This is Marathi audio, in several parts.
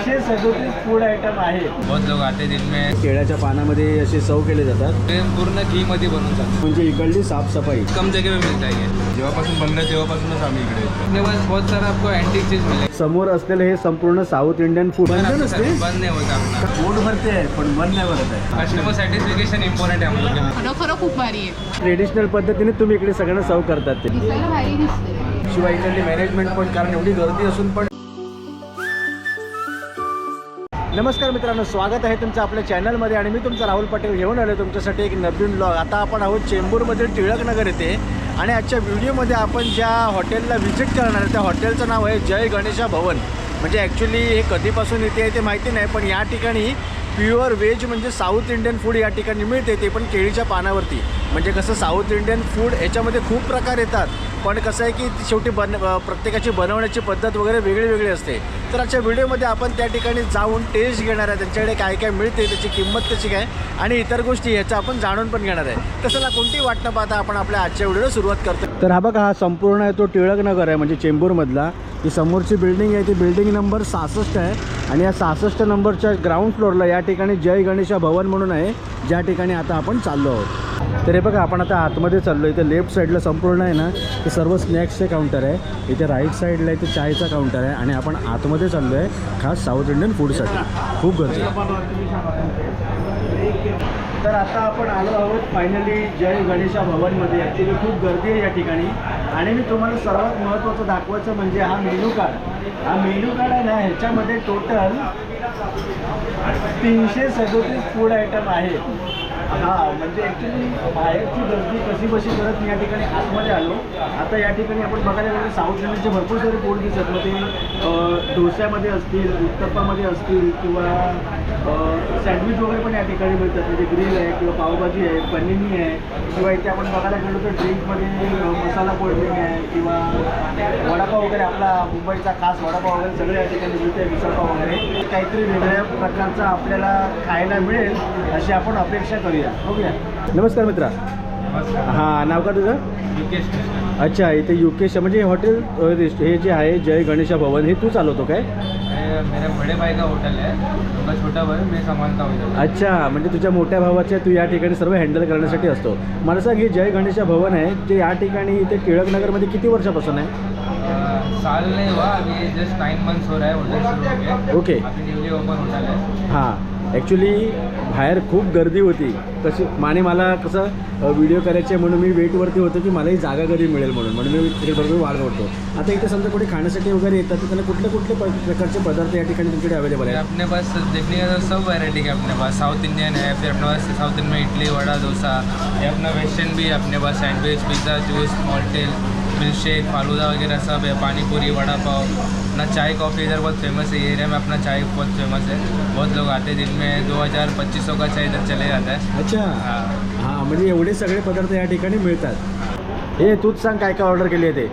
तीनशे सदोतीस फूड आयटम आहे. बहुत लोग आते दिन में। केळ्याच्या पानामध्ये असे सव केले जातात. ते पूर्ण घी मध्ये बनवून जातात. म्हणजे इकडली साफसफाई. कम जगह में मिलता है जेव्हापासून बनलं तेव्हापासूनच आम्ही इकडे येतो. बहुत सारा आपको एंटीक चीज मिलेगा. समोर असलेलं हे संपूर्ण साऊथ इंडियन फूड बंद नसते बंद नाही होत आपला. पोट भरते आहे पण बंद नाही भरत आहे. कस्टमर सॅटिस्फिकेशन इम्पॉर्टंट आहे. खरं खूप भारी आहे. ट्रेडिशनल पद्धतीने तुम्ही इकडे सगळ्यांना सर्व करतात ते. दिसते शिवाय इकडली मॅनेजमेंट पण कारण एवढी गर्दी असून पण नमस्कार मित्रांनो स्वागत आहे तुमचं आपल्या चॅनलमध्ये आणि मी तुमचा राहुल पटेल घेऊन आलो तुमच्यासाठी एक नवीन ब्लॉग आता आपण आहोत चेंबूरमधील टिळकनगर येथे आणि आजच्या व्हिडिओमध्ये आपण ज्या हॉटेलला व्हिजिट करणार आहे त्या हॉटेलचं नाव आहे जय गणेशा भवन. म्हणजे ॲक्च्युली हे कधीपासून येते आहे ते माहिती नाही पण या ठिकाणी प्युअर व्हेज म्हणजे साऊथ इंडियन फूड या ठिकाणी मिळते ते पण केळीच्या पानावरती. म्हणजे कसं साऊथ इंडियन फूड याच्यामध्ये खूप प्रकार येतात. पण कसं आहे की शेवटी बन प्रत्येकाची बनवण्याची पद्धत वगैरे वेगळी वेगळी असते. तर आजच्या व्हिडिओमध्ये आपण त्या ठिकाणी जाऊन टेस्ट घेणार आहे. त्यांच्याकडे काय काय मिळते त्याची किंमत कशी काय आणि इतर गोष्टी ह्याचं आपण जाणून पण घेणार आहे. तसं कोणती वाट न पाहता आपण आपल्या आजच्या व्हिडिओला सुरुवात करतो. तर हा बघा हा संपूर्ण आहे तो टिळकनगर आहे म्हणजे चेंबूरमधला. ही समोरची बिल्डिंग आहे ती बिल्डिंग नंबर सहासष्ट आहे. आणि या सहासष्ट नंबरच्या ग्राउंड फ्लोअरला या ठिकाणी जय गणेशा भवन म्हणून आहे ज्या ठिकाणी आता आपण चाललो आहोत. तर हे बघा आपण आता आतमध्ये चाललो. इथे लेफ्ट साईडला संपूर्ण आहे ना ते सर्व स्नॅक्सचे काउंटर आहे. इथे राईट साईडला इथे चायचा काउंटर आहे. आणि आपण आतमध्ये चाललो आहे खास साऊथ इंडियन फूडसाठी खूप गर्दी. तर आता आपण आलो आहोत फायनली जय गणेशा भवनमध्ये. ॲक्च्युली खूप गर्दी आहे या ठिकाणी. आणि मी तुम्हाला सर्वात महत्त्वाचं दाखवायचं म्हणजे हा मेनू कार्ड. हा मेनू कार्ड आहे ना ह्याच्यामध्ये टोटल तीनशे सदोतीस फूड आयटम आहे. हा म्हणजे ॲक्च्युली बाहेरची गर्दी कशी बशी करत मी या ठिकाणी आतमध्ये आलो. आता या ठिकाणी आपण बघायला गेलं साऊथ इंडियनचे भरपूर सारे फूड दिसत मग ते डोस्यामध्ये असतील उत्तप्पामध्ये असतील किंवा सँडविच वगैरे पण या ठिकाणी मिळतात. म्हणजे ग्रिल आहे किंवा पावभाजी आहे पनीनी आहे किंवा इथे आपण बघायला गेलो तर ड्रिंकमध्ये मसाला कोल्ड्रिंक आहे किंवा वडापाव वगैरे आपला मुंबईचा खास वडापाव वगैरे सगळे या ठिकाणी मिळते मिसळपाव वगैरे. काहीतरी वेगळ्या प्रकारचा आपल्याला खायला मिळेल अशी आपण अपेक्षा करूया. बघूया. नमस्कार मित्रा. हां नाव का तुझं? युकेश. अच्छा इथे युकेश म्हणजे हॉटेल हे जे आहे जय गणेशा भवन हे तू चालवतो काय? मेरे बड़े भाई का होटल है उनका छोटा भाई मैं संभालता हूँ अच्छा म्हणजे तुझ्या मोठ्या भावाच्या तू या ठिकाणी सर्व हँडल करण्यासाठी असतो. मला सांग हे जय गणेशा भवन आहे ते या ठिकाणी इथे टिळकनगरमध्ये किती वर्षापासून आहे? साल नहीं हुआ अभी जस्ट नाइन मंथ्स हो रहा है होटल शुरू हो गया ओके अभी न्यूली ओपन होटल है हां. ॲक्च्युली बाहेर खूप गर्दी होती. तशी माने मला कसं व्हिडिओ करायचे म्हणून मी वेटवरती होतो की मलाही जागा कधी मिळेल म्हणून. म्हणून मी तिकडे बरोबर वाढ करतो आता इथे समजा कुठे खाण्यासाठी वगैरे येतात तर त्याला कुठले कुठले प- प्रकारचे पदार्थ या ठिकाणी तुमच्याकडे अवेलेबल आहे अपने पास देखने का तो सब वैरायटी के अपने पास. साउथ इंडियन है फिर अपने पास साउथ इंडियन में इडली वड़ा डोसा. ये अपना वेस्टर्न भी है अपने पास सैंडविच पिज़्ज़ा जूस मॉल्टेल मिल्क शेक फालूदा वगैरह सब है पानी वड़ा पाव. अपना चाय कॉफ़ी इधर बहुत फेमस है ये एरिया में अपना चाय बहुत फेमस है। बहुत लोग आते हैं दिन में दो हज़ार पच्चीस सौ का चाय इधर चले जाता है। अच्छा। हाँ। हां म्हणजे एवढे सगळे पदार्थ या ठिकाणी मिळतात. हे तूच सांग काय काय ऑर्डर केली आहे ते?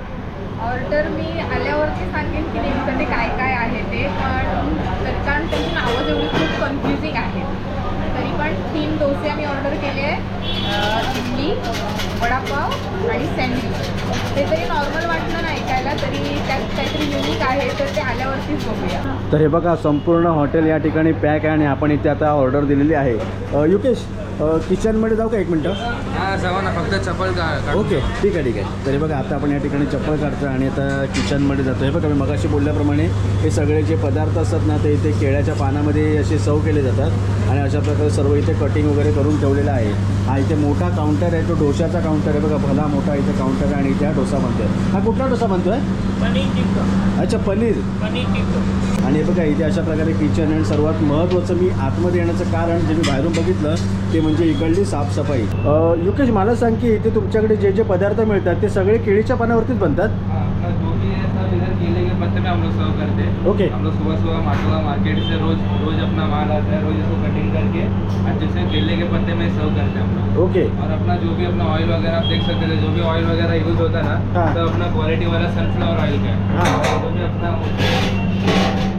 ऑर्डर मी आल्यावरती सांगेन की नेमकं ते काय काय आहे ते पण तर कारण त्यांची नावं जेवढी खूप कन्फ्युजिंग आहेत तरी पण तीन डोसे आम्ही ऑर्डर केले आहे इडली वडापाव आणि सँडविच ते तरी नॉर्मल वाटलं ना ऐकायला तरी त्यात काहीतरी युनिक आहे तर ते आल्यावरतीच बघूया. तर हे बघा संपूर्ण हॉटेल या ठिकाणी पॅक आहे आणि आपण इथे आता ऑर्डर दिलेली आहे. अ, युकेश अ, किचनमध्ये जाऊ का एक मिनटं? हाँ सवा ना फक्त चप्पल का ओके ठीक आहे ठीक आहे. तरी बघा आता आपण या ठिकाणी चप्पल काढतो आणि आता किचनमध्ये जातो हे बघा मी मगाशी बोलल्याप्रमाणे हे सगळे जे पदार्थ असतात ना ते इथे केळ्याच्या पानामध्ये असे सर्व केले जातात. आणि अशा प्रकारे सर्व इथे कटिंग वगैरे करून ठेवलेलं आहे. हा इथे मोठा काउंटर आहे तो डोशाचा काउंटर आहे. बघा भला मोठा इथे काउंटर आहे आणि हा डोसा बनतोय हा कुठला डोसा बनतोय पनीर टिक्का. अच्छा पनीर. पनीर टिक्का. आणि हे बघा इथे अशा प्रकारे किचन आणि सर्वात महत्त्वाचं मी आतमध्ये येण्याचं कारण जे मी बाहेरून बघितलं ते म्हणजे इकडली साफसफाई. युकेश मला सांग की इथे तुमच्याकडे जे जे पदार्थ मिळतात ते सगळे केळीच्या पानावरतीच बनतात? में हम लोग सर्व करते हैं। ओके हम लोग सुबह सुबह माटोला मार्केट से रोज रोज अपना माल आता है रोज इसको कटिंग करके अच्छे जैसे केले के पत्ते में सर्व करते हैं हम लोग। ओके और अपना जो भी अपना ऑयल वगैरह आप देख सकते थे जो भी ऑयल वगैरह यूज़ होता है ना तो अपना क्वालिटी वाला सनफ्लावर ऑयल का है। हाँ। जो भी अपना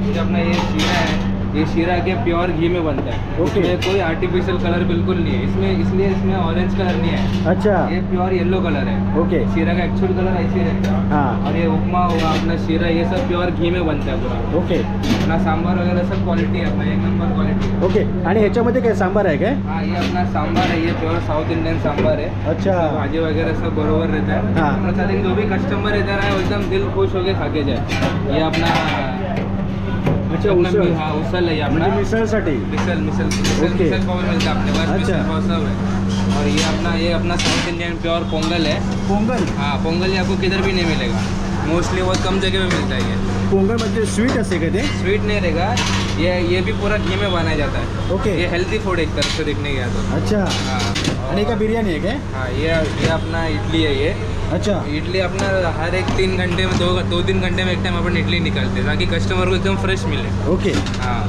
ये अपना ये जीरा है ये शीरा के प्योर घी में बनता है। Okay. इसमें कोई आर्टिफिशियल कलर बिल्कुल नहीं है। इसमें इसलिए इसमें ऑरेंज कलर नहीं है। अच्छा। ये प्योर येलो कलर है। ओके। शीरा का एक्चुअल कलर ऐसे ही रहता है। हाँ। और ये उपमा हुआ अपना शीरा ये सब प्योर घी में बनता है पूरा। ओके। अपना सांभर वगैरह सब क्वालिटी है अपना एक नंबर क्वालिटी ओके। आणि ह्याच्यामध्ये काय सांबार आहे काय? हाँ ये अपना सांभर है ये प्योर साउथ इंडियन सांभर है। अच्छा। भाजी वगैरह सब बरोबर रहता है। हाँ। जो भी कस्टमर इधर आए एकदम दिल खुश होके खा के जाए। ये अपना अच्छा उसळ. हाँ है मिसळसाठी. मिसल मिसल मिसल ओके। मिसल पाव मिलता है अपने पास अच्छा। मिसल पाव सब है और ये अपना ये अपना साउथ इंडियन प्योर पोंगल है. पोंगल? हाँ पोंगल ये आपको किधर भी नहीं मिलेगा. मोस्टली बहुत कम जगह में मिलता है ये. पोंगल म्हणजे स्वीट असते का ते? स्वीट नहीं रहेगा. ये ये भी पूरा घी में बनाया जाता है. ओके. ये हेल्दी फ़ूड एक तरफ़ से देखने गया तो. अच्छा. हाँ. आणि का बिर्याणी आहे काय? हाँ ये ये अपना इडली है ये. अच्छा. इडली अपना हर एक तीन घंटे में दो दो तीन घंटे में एक टाइम अपन इडली निकालते हैं ताकि कस्टमर को एकदम फ्रेश मिले। ओके हाँ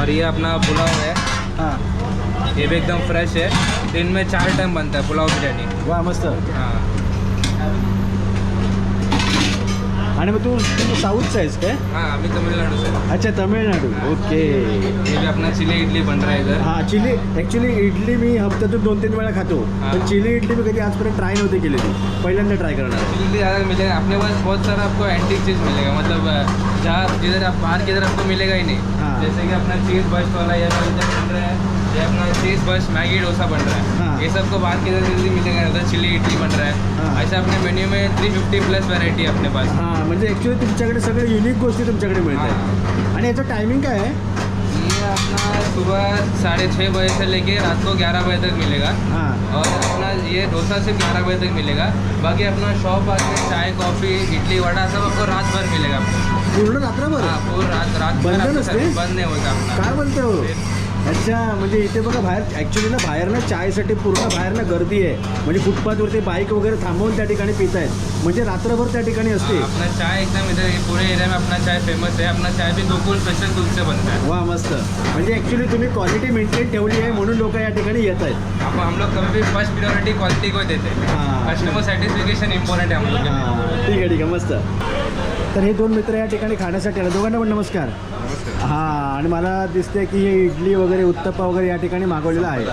और ये अपना पुलाव है। हाँ. ये भी एकदम फ्रेश है। दिन में चार टाइम बनता है पुलाव बिरयानी। वा मस्त. हाँ। आणि मग तू तू साऊथचा आहेस काय? हाँ अभी तमिलनाडु से अच्छा तमिळनाडू. ओके. ये भी अपना चिली इडली बन रहा है इधर हा चिली ॲक्च्युली इडली मी हप्त्यातून दोन तीन वेळा खातो. हा. पण चिली इडली मी कधी आजपर्यंत ट्राय नव्हती केली ती. पहिल्यांदा ट्राय करणार आहे. चिली ज़्यादा मिलेगा अपने पास बहुत सारा आपको एंटीक चीज़ मिलेगा. मतलब अ, जहाँ जिधर आप बाहर किधर आपको मिलेगा ही नहीं. हाँ। जैसे कि अपना चीज़ बस्ट वाला ये वाला इधर बन रहा है. ये अपना चीज़ बस्ट मैगी डोसा बन रहा है। हाँ। ये सबको बाहर किधर जल्दी मिलेगा? उधर चिली इडली बन रहा हाँ। है। ऐसा अपने मेन्यू में थ्री फिफ्टी प्लस वेराइटी है अपने पास। हा म्हणजे ॲक्च्युली तुमच्याकडे सगळे युनिक गोष्टी तुमच्याकडे मिळतात आणि याचं टायमिंग काय आहे? ये अपना सुबह साढ़े छः बजे से लेके रात को ग्यारह बजे तक मिलेगा। हां। और अपना ये डोसा सिर्फ ग्यारह बजे तक मिलेगा। बाकी अपना शॉप आके चाय कॉफ़ी इडली वड़ा सब आपको रात भर मिलेगा पूर्ण रात्रभर? हाँ रात रात भर आपको बंद नहीं होता अपना। काय बोलते हो। अच्छा म्हणजे इथे बघा बाहेर ॲक्च्युली ना बाहेर ना चायसाठी पूर्ण बाहेर ना गर्दी आहे. म्हणजे फुटपाथवरती बाईक वगैरे थांबवून त्या ठिकाणी पित आहेत. म्हणजे रात्रभर त्या ठिकाणी असते. अपना चाय एकदम इधर ये पूरे एरिया में अपना चाय फेमस है अपना चाय भी गोकुल स्पेशल दूध से बनता है. वा मस्त. म्हणजे ॲक्च्युली तुम्ही क्वालिटी मेंटेन ठेवली आहे म्हणून लोक या ठिकाणी येत आहेत. अब हम लोग कभी भी फर्स्ट प्रियोरिटी क्वालिटी को ही देते. हैं. हाँ। कस्टमर सेटिस्फिकेशन इम्पोर्टेंट है हम लोग के लिए हां, ठीक आहे ठीक आहे मस्त. तर हे दोन मित्र या ठिकाणी खाण्यासाठी आले. दोघांना पण नमस्कार. हां आणि मला दिसते की हे इडली वगैरे उत्तप्पा वगैरे या ठिकाणी मागवलेलं आहे.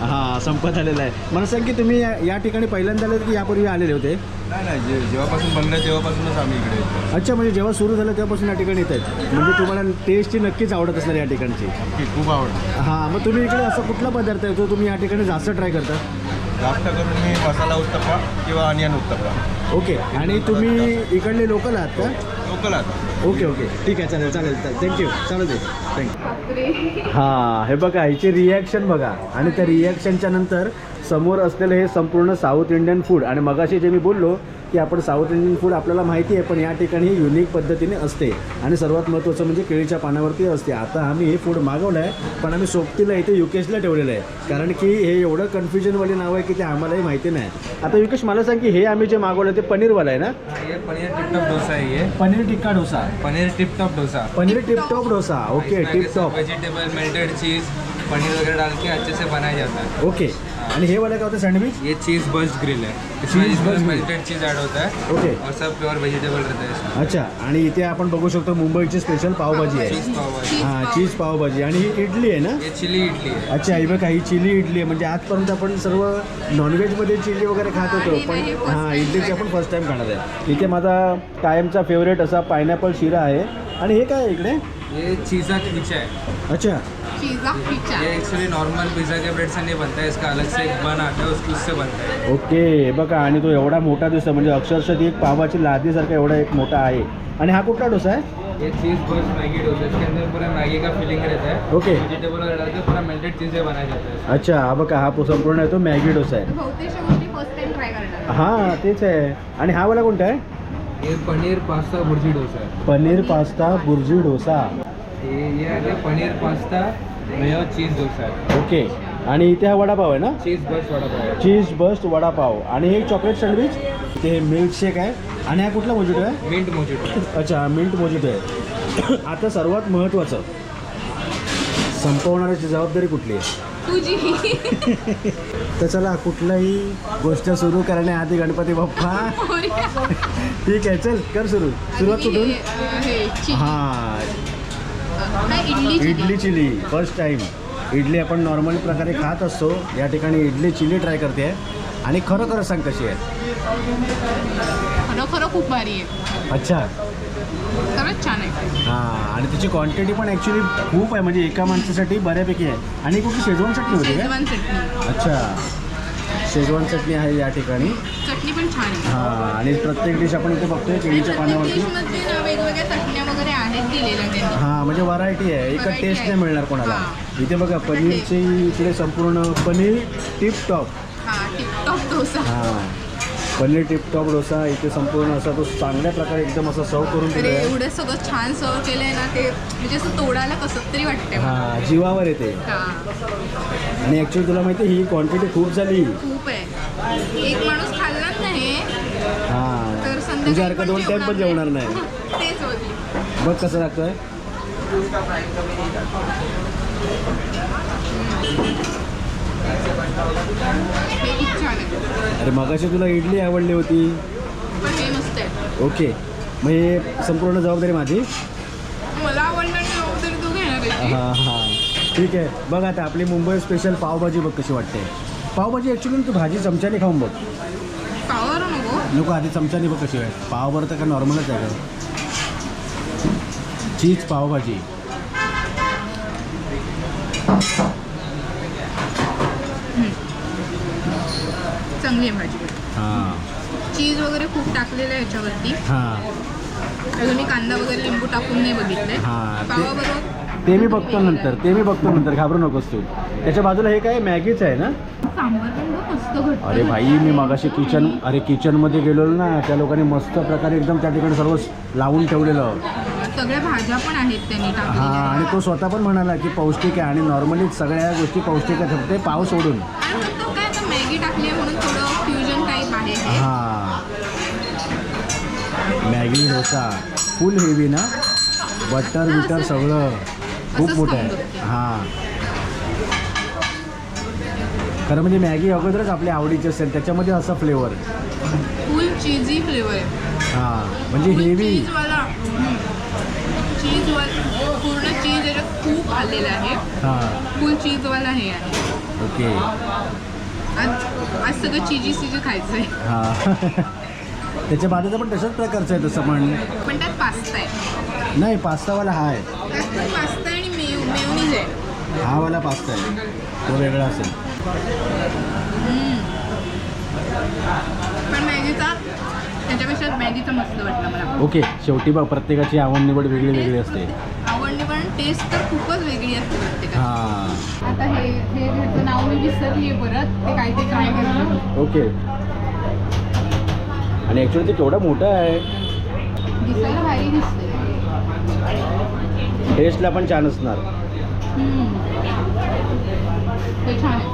हां संपत आलेलं आहे. मला सांग की तुम्ही या- या ठिकाणी पहिल्यांदा आले की यापूर्वी आलेले होते? नाही नाही जे जेव्हापासून बनलं तेव्हापासूनच आम्ही इकडे येतो. अच्छा म्हणजे जेव्हा सुरू झालं तेव्हापासून या ठिकाणी येत आहेत म्हणजे तुम्हाला टेस्टची नक्कीच आवडत असणार या ठिकाणची. की खूप आवडतं. हां मग तुम्ही इकडे असा कुठला पदार्थ आहे जो तुम्ही या ठिकाणी जास्त ट्राय करता? जास्त करून मी मसाला उत्तप्पा किंवा अनियन उत्तप्पा. ओके आणि तुम्ही इकडले लोकल आहात का? लोकल आता ओके ओके. ठीक आहे चालेल चालेल. थँक्यू चालेल ते थँक्यू हां हे बघा हिचे रिॲक्शन बघा. आणि त्या रिॲक्शनच्या नंतर समोर असलेलं हे संपूर्ण साऊथ इंडियन फूड आणि मगाशी जे मी बोललो की आपण साऊथ इंडियन फूड आपल्याला माहिती आहे पण या ठिकाणी युनिक पद्धतीने असते. आणि सर्वात महत्त्वाचं म्हणजे केळीच्या पानावरती असते. आता आम्ही हे फूड मागवलं आहे पण आम्ही सोबतीला इथे युकेशला ठेवलेलं आहे. कारण की हे एवढं कन्फ्युजनवाले नाव आहे की ते आम्हालाही माहिती नाही. आता युकेश मला सांग की हे आम्ही जे मागवलं ते पनीरवाला आहे ना? हाँ, ये पनीर टिप टॉप डोसा है. ये paneer tikka dosa. Paneer tip top dosa. Paneer tip top dosa okay tip top vegetable melted cheese paneer वगैरह डाल के अच्छे से बनाया जाता है ओके आणि हे वाला काय होतं सँडविच ये चीज़ बस्ट ग्रिल है इसमें Cheese burst grill. Melted cheese add होता है ओके और सब प्योर वेजिटेबल रहता है इसमें. अच्छा आणि इथे आपण बघू शकतो मुंबईची स्पेशल पावभाजी आहे. चीज़ पाव भाजी हां चीज पावभाजी. आणि ही इडली आहे ना? ये चिली इडली है अच्छा ही बघा ही चिली इडली आहे. म्हणजे आजपर्यंत आपण सर्व नॉनव्हेजमध्ये चिली वगैरे खात होतो पण नाही, first हां time इडलीची आपण फर्स्ट टाइम खाणार आहे. इथे माझा कायमचा फेवरेट असा पायनॅपल शिरा आहे. आणि हे काय आहे इकडे? ये चीज़ा खींचा है अच्छा. चिजा ये एक्चुअली नॉर्मल पिज़्ज़ा के ब्रेड से नहीं बनता है इसका अलग से एक बन आता है उसको उससे बनता है। ओके बघा आणि तो एवढा मोठा दिसतो म्हणजे अक्षरशः ती एक पावाची लादीसारखा एवढा एक मोठा आहे. आणि हा कुठला डोसा आहे? ये चीज़ मैगी डोसा इसके अंदर पूरा मैगी का फीलिंग रहता है। ओके. वेजिटेबल वगैरह डाल के पूरा मेल्टेड चीज़ें बनाया जाता है अच्छा हा बघा हा संपूर्ण आहे तो मॅगी डोसा आहे. बहुतेक गोष्टी फर्स्ट टाइम ट्राय करणार. हां तेच आहे. आणि हा वाला कोणता आहे? ये पनीर पास्ता भुर्जी डोसा पनीर पास्ता बुर्जी डोसा. ये ये paneer pasta mayo cheese dosa है ओके. आणि इथे हा वडापाव आहे ना? चीज़ बस्ट वड़ा पाव है चीज बस्ट वडापाव. आणि हे चॉकलेट सँडविच ते मिल्कशेक आहे. आणि हा कुठला मोजिटो आहे? मिंट मोजिटो अच्छा मिल्ट मोजिटो आहे. आता सर्वात महत्त्वाचं संपवणाऱ्याची जबाबदारी कुठली आहे? तुझी. तर चला कुठलाही गोष्ट सुरू करण्याआधी गणपती बाप्पा. ठीक आहे चल कर सुरू. सुरुवात कुठून? हे हां idli chilli. First time idli आपण नॉर्मल प्रकारे खात असतो. या ठिकाणी इडली चिली ट्राय करते. आणि खरं खरं सांग कशी आहे? खरं खूप भारी आहे. अच्छा. खरंच छान आहे. हां आणि त्याची क्वांटिटी पण ॲक्च्युली खूप आहे. म्हणजे एका माणसासाठी बऱ्यापैकी आहे. आणि कुठली? शेजवान चटणी होती अच्छा. शेजवान चटणी आहे या ठिकाणी. चटणी पण छान आहे. हां आणि प्रत्येक डिश आपण इथे बघतोय केळीच्या पाण्यावरती डिशमध्ये ना वेगवेगळ्या चटण्या त्यांनी. हां म्हणजे व्हरायटी आहे. एका Variety टेस्ट आहे. नाही मिळणार कोणाला. हां. इथे बघा पनीरची इकडे संपूर्ण पनीर टिप टॉप हा टिपटॉप डोसा. हां. पनीर टिपटॉप डोसा इथे संपूर्ण असा तो चांगल्या प्रकारे एकदम असं सर्व करून आहे एवढं सगळं छान सर्व केलंय ना ते म्हणजे असं तोडायला कसं तरी वाटतंय. मला. हां जीवावर येते. हा. आणि ॲक्च्युली तुला माहिती आहे, ही क्वांटिटी खूप झाली. खूप आहे. एक माणूस खाल्लाच नाही. हां. तर संध्याकाळी दोन टाईम पण जेवणार नाही. बघ कसं लागतंय अरे मगाशी तुला इडली आवडली होती. ओके. मग हे संपूर्ण जबाबदारी माझी? मला हां हां. ठीक आहे. बघ आता आपली मुंबई स्पेशल पावभाजी बघ कशी वाटते. पावभाजी ॲक्च्युली तू भाजी चमच्याने खाऊन बघ. नको. आधी चमच्याने बघ कशी आहे. पावभर तर का नॉर्मलच आहे का चीज पावभाजी. चांगली आहे भाजी. हां. चीज वगैरे खूप टाकलेलं आहे याच्यावरती. हां. अजून मी कांदा वगैरे लिंबू टाकून नाही बघितलंय. हां, ते- पावाबरोबर ते मी बघतो नंतर ते मी बघतो नंतर घाबरू नकोस तू. त्याच्या बाजूला हे काय मॅगीच आहे ना? सांबार पण बघ मस्त घट्ट अरे भाई मी मागाशी किचन अरे किचनमध्ये गेलेलो ना त्या लोकांनी मस्त प्रकारे एकदम त्या ठिकाणी सर्व लावून ठेवलेलं. सगळ्या भाज्या पण आहेत त्यांनी हां आणि तो स्वतः पण म्हणाला की पौष्टिक आहे आणि नॉर्मली सगळ्या गोष्टी पौष्टिक फक्त पाव सोडून. काय मॅगी टाकली आहे म्हणून थोडं फ्युजन टाईप आहे हे. मॅगी डोसा फुल हेवी ना? बटर बिटर सगळं. खूप मोठं आहे. हां. खरं म्हणजे मॅगी अगोदरच आपल्या आवडीची असेल त्याच्यामध्ये असा फ्लेवर फुल चीजी फ्लेवर हां म्हणजे हेवी पूर्ण चीज याच्यात खूप आलेलं आहे. हां. फुल चीजवाला हे आहे ओके. आज आज सगळं चिजी चिजी खायचं आहे हां. त्याच्या बाजूचं पण तशाच प्रकारचं आहे तसं पण. पण त्यात पास्ता आहे. नाही पास्तावाला हा आहे. त्यात पण पास्ता आणि मेव मेवनीज आहे. हा वाला पास्ता आहे. तो वेगळा असेल. पण मॅगीचा त्याच्यापेक्षा मॅगीचा मस्त वाटला मला. ओके शेवटी बघ प्रत्येकाची आवड निवड वेगळी वेगळी असते. आवडली पण टेस्ट तर खूपच वेगळी असते प्रत्येकाची. हां. आता हे हे ह्याचं नाव मी विसरली परत ते काय ते ट्राय करून ओके. आणि ॲक्च्युली ते केवढं मोठं आहे. दिसायला भारी दिसते टेस्टला पण छान असणार. हे छान आहे.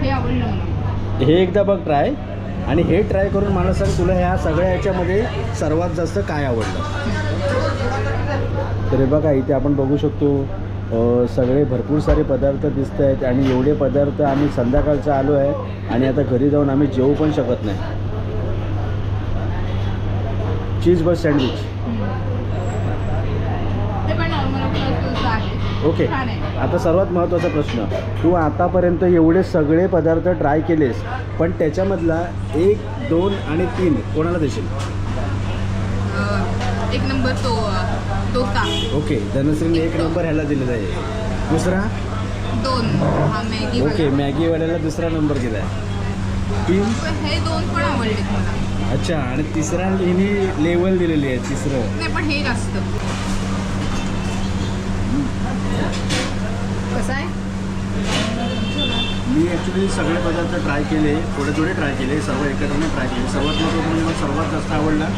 हे आवडलं मला. हे एकदा बघ ट्राय आणि हे ट्राय करून मला सांग तुला ह्या सगळ्या याच्यामध्ये सर्वात जास्त काय आवडलं? तर बघा इथे आपण बघू शकतो सगळे भरपूर सारे पदार्थ दिसत आहेत आणि एवढे पदार्थ आम्ही संध्याकाळचं आलो आहे आणि आता घरी जाऊन आम्ही जेवू पण शकत नाही. चीज बस सँडविच हे पण नॉर्मल आपलं आहे ओके. आता सर्वात महत्त्वाचा प्रश्न तू आतापर्यंत एवढे सगळे पदार्थ ट्राय केलेस पण त्याच्यामधला एक दोन आणि तीन कोणाला देशील? एक नंबर तो डोसा. ओके धनश्रीने एक नंबर ह्याला दिलेला आहे. दुसरा? दोन. हा मॅगी ओके मॅगीवाल्याला दुसरा नंबर दिला आहे तीन हे दोन पण आवडले अच्छा आणि तिसरा हिने लेवल दिलेली आहे तिसरं. नाही पण हे जास्त कसं आहे? मी ॲक्च्युली सगळे पदार्थ ट्राय केले थोडे थोडे ट्राय केले सर्व एकत्र ट्राय केले. सर्वात महत्त्वाचं म्हणजे मला सर्वात जास्त आवडला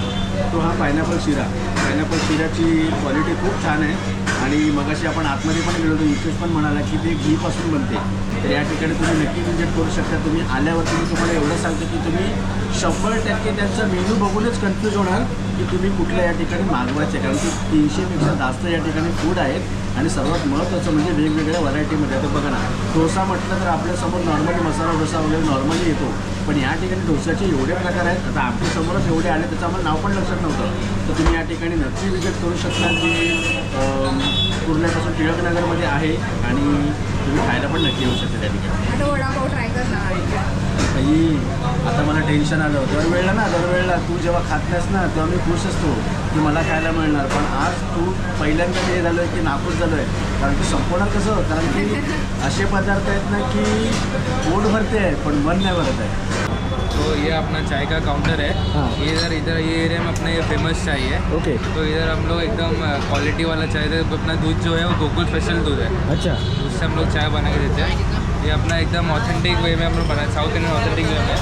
तो हा पायनॅपल शिरा. पायनॅपल शिऱ्याची क्वालिटी खूप छान आहे. आणि मगाशी आपण आतमध्ये पण गेलो होतो युकेश पण म्हणाला की ते घीपासून बनते. तर या ठिकाणी तुम्ही नक्की विजिट करू शकता. तुम्ही आल्यावर तुम्ही तुम्हाला एवढं सांगतो की तुम्ही शंभर टक्के त्यांचा मेनू बघूनच कन्फ्यूज होणार की तुम्ही कुठल्या या ठिकाणी मागवायचे कारण की तीनशेपेक्षा जास्त या ठिकाणी फूड आहेत आणि सर्वात महत्त्वाचं म्हणजे वेगवेगळ्या व्हरायटीमध्ये आता बघा ना डोसा म्हटलं तर आपल्यासमोर नॉर्मली मसाला डोसा वगैरे नॉर्मली येतो. पण या ठिकाणी डोसाचे एवढे प्रकार आहेत आता आपल्यासमोरच एवढे आले त्याचं आम्हाला नाव पण लक्षात नव्हतं. तर तुम्ही या ठिकाणी नक्की विजिट करू शकता की अं, कुर्ल्यापासून टिळकनगरमध्ये आहे आणि तुम्ही खायला पण नक्की येऊ शकता त्या ठिकाणी. आई आता मला टेन्शन आलं. दरवेळेला ना दरवेळेला तू जेव्हा खात नाहीस ना तेव्हा मी खुश असतो की मला खायला मिळणार. पण आज तू पहिल्यांदा हे झालो आहे की नाखुश झालो आहे कारण की संपवणार कसं कारण की असे पदार्थ आहेत ना की पोट भरते आहे पण मन नाही भरत आहे. तो ये अपना चाय का काउंटर है. हाँ। ये इधर इधर ये एरिया में अपना ये फेमस चाय है. ओके तो इधर हम लोग एकदम क्वालिटी वाला चाय देते हैं। अपना दूध जो है वो गोकुल स्पेशल दूध है। अच्छा। उससे हम लोग चाय बना के देते हैं। ये अपना एकदम ऑथेंटिक वे में हम लोग बनाए साउथ इंडियन ऑथेंटिक वे में।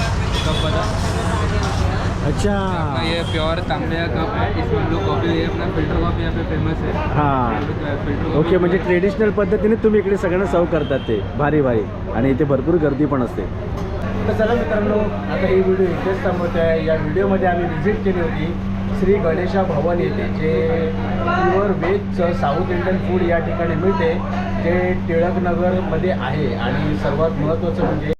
कप बना? अच्छा। अपना ये प्योर तांबे का कप है इसमें हम लोग कॉफ़ी ये अपना फिल्टर कॉफ़ी यहाँ पे फेमस है। हां। ओके म्हणजे ट्रेडिशनल पद्धतीने तुम्ही इकडे सगळ्यांना सर्व करतात ते भारी भारी. आणि इथे भरपूर गर्दी पण असते. तर चला मित्रांनो आता ही व्हिडिओ इथेच थांबवत आहे या व्हिडिओमध्ये आम्ही व्हिजिट केली होती श्री गणेशा भवन येथे जे प्युअर व्हेजचं साऊथ इंडियन फूड या ठिकाणी मिळते. जे टिळकनगरमध्ये आहे आणि सर्वात महत्त्वाचं म्हणजे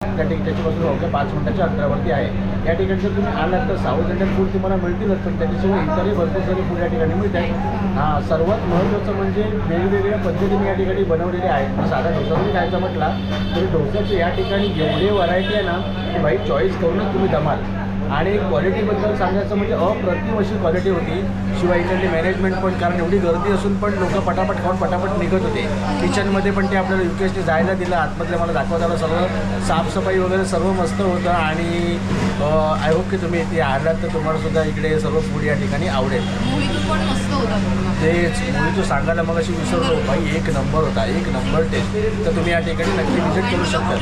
त्या ठिकाणी त्याच्यापासून अवघ्या पाच मिनिटाच्या अंतरावरती आहे. या ठिकाणी जर तुम्ही आलात तर साऊथ इंडियन फूड तुम्हाला मिळतीलच पण त्याच्याशिवाय इतरही भरपूर सारे फूड या ठिकाणी मिळत. आहे हा सर्वात महत्त्वाचं म्हणजे वेगवेगळ्या पद्धतीने या ठिकाणी बनवलेले आहेत साधा डोसा तुम्ही खायचा म्हटला तरी डोसाचे या ठिकाणी एवढे व्हरायटी आहे ना की भाई चॉईस करूनच तुम्ही दमाल आणि क्वालिटीबद्दल सांगायचं म्हणजे अप्रतिम अशी क्वालिटी होती. शिवाय इकडली मॅनेजमेंट पण कारण एवढी गर्दी असून पण लोक पटापट खाऊन पटापट निघत होते. किचनमध्ये पण ते आपल्याला युकेशने जायला दिलं. आतमधलं मला दाखवत आलं सर्व साफसफाई वगैरे सर्व मस्त होतं आणि आय होप की तुम्ही इथे आलात तर तुम्हाला सुद्धा इकडे सर्व फूड या ठिकाणी आवडेल. तेच मुली तो सांगायला मग अशी विसरलो. भाई एक नंबर होता एक नंबर टेस्ट तर तुम्ही या ठिकाणी नक्की व्हिजिट करू शकता.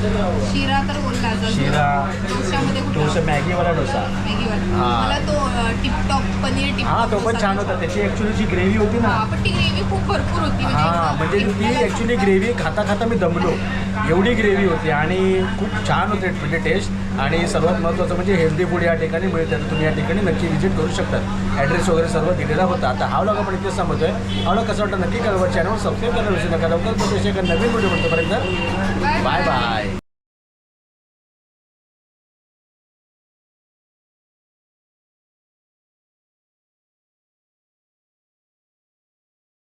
शिरा तर बोलला शिरा डोश्यामध्ये कुठला? डोसा मॅगीवाला डोसा. मॅगीवाला. मला तो टिपटॉप पनीर टिपटॉप हा तो पण छान होता. त्याची ॲक्च्युली जी ग्रेव्ही होती ना हा, पण ती ग्रेव्ही खूप भरपूर होती हा एकदम म्हणजे ती ॲक्च्युली ग्रेव्ही खाता खाता मी दमलो. एवढी ग्रेव्ही होती आणि खूप छान होते म्हणजे टेस्ट आणि सर्वात महत्त्वाचं म्हणजे हेल्दी फूड या ठिकाणी मिळते तर तुम्ही या ठिकाणी नक्की व्हिजिट करू शकता ॲड्रेस वगैरे सर्व दिलेला होता. आता हा व्लॉग आपण इथेच सांगतोय हा व्लॉग कसं वाटतं नक्की कळवा. चॅनल सबस्क्राईब करायला विसरू नका. लवकर एका नवीन व्हिडिओ पर्यंत Bye बाय. बाय